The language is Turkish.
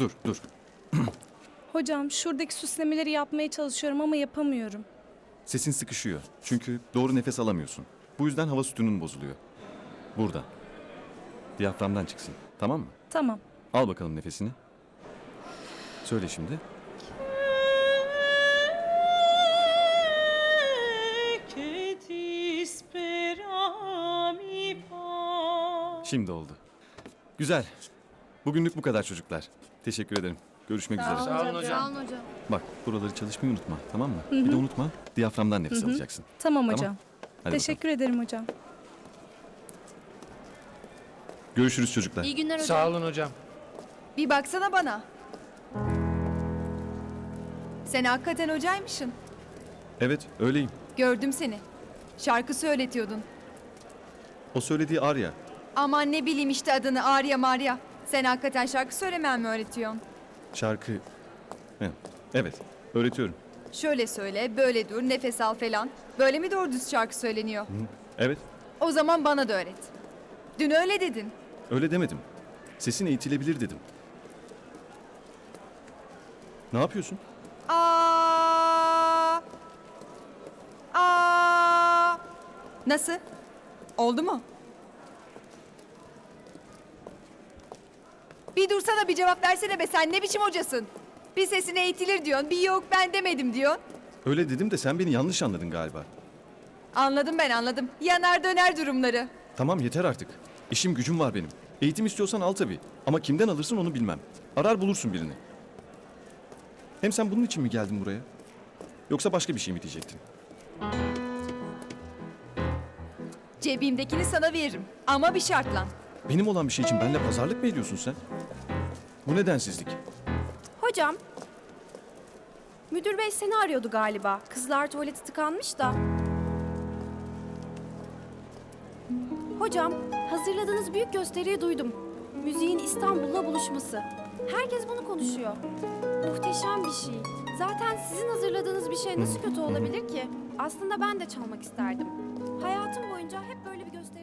Dur, dur. Hocam şuradaki süslemeleri yapmaya çalışıyorum ama yapamıyorum. Sesin sıkışıyor. Çünkü doğru nefes alamıyorsun. Bu yüzden hava sütunun bozuluyor. Burada. Diyaframdan çıksın. Tamam mı? Tamam. Al bakalım nefesini. Söyle şimdi. Şimdi oldu. Güzel. Bugünlük bu kadar çocuklar. Teşekkür ederim. Görüşmek üzere. Sağ olun hocam. Bak buraları çalışmayı unutma. Tamam mı? Bir de unutma. Diyaframdan nefes alacaksın. Tamam Tamam. hocam. Hadi Teşekkür ederim hocam. bakalım. Görüşürüz çocuklar. İyi günler hocam. Sağ olun hocam. Bir baksana bana. Sen hakikaten hocaymışsın. Evet öyleyim. Gördüm seni. Şarkı söyletiyordun. O söylediği Arya. Aman ne bileyim işte adını Arya Marya. Sen hakikaten şarkı söylemen mi öğretiyorsun? Şarkı... Evet, Evet. Öğretiyorum. Şöyle söyle, böyle dur, nefes al falan. Böyle mi doğru düz şarkı söyleniyor? Evet. O zaman bana da öğret. Dün öyle dedin. Öyle demedim. Sesin eğitilebilir dedim. Ne yapıyorsun? Aa! Aa! Nasıl? Oldu mu? Bir dursana bir cevap versene be sen ne biçim hocasın? Bir sesine eğitilir diyorsun, bir yok ben demedim diyorsun. Öyle dedim de sen beni yanlış anladın galiba. Anladım ben anladım. Yanar döner durumları. Tamam yeter artık. İşim gücüm var benim. Eğitim istiyorsan al tabii. Ama kimden alırsın onu bilmem. Arar bulursun birini. Hem sen bunun için mi geldin buraya? Yoksa başka bir şey mi diyecektin? Cebimdekini sana veririm ama bir şartla. Benim olan bir şey için benimle pazarlık mı ediyorsun sen? Bu nedensizlik. Hocam. Müdür bey seni arıyordu galiba. Kızlar tuvaleti tıkanmış da. Hocam, hazırladığınız büyük gösteriyi duydum. Müziğin İstanbul'la buluşması. Herkes bunu konuşuyor. Muhteşem bir şey. Zaten sizin hazırladığınız bir şey nasıl kötü olabilir ki? Aslında ben de çalmak isterdim. Hayatım boyunca hep böyle bir istedim.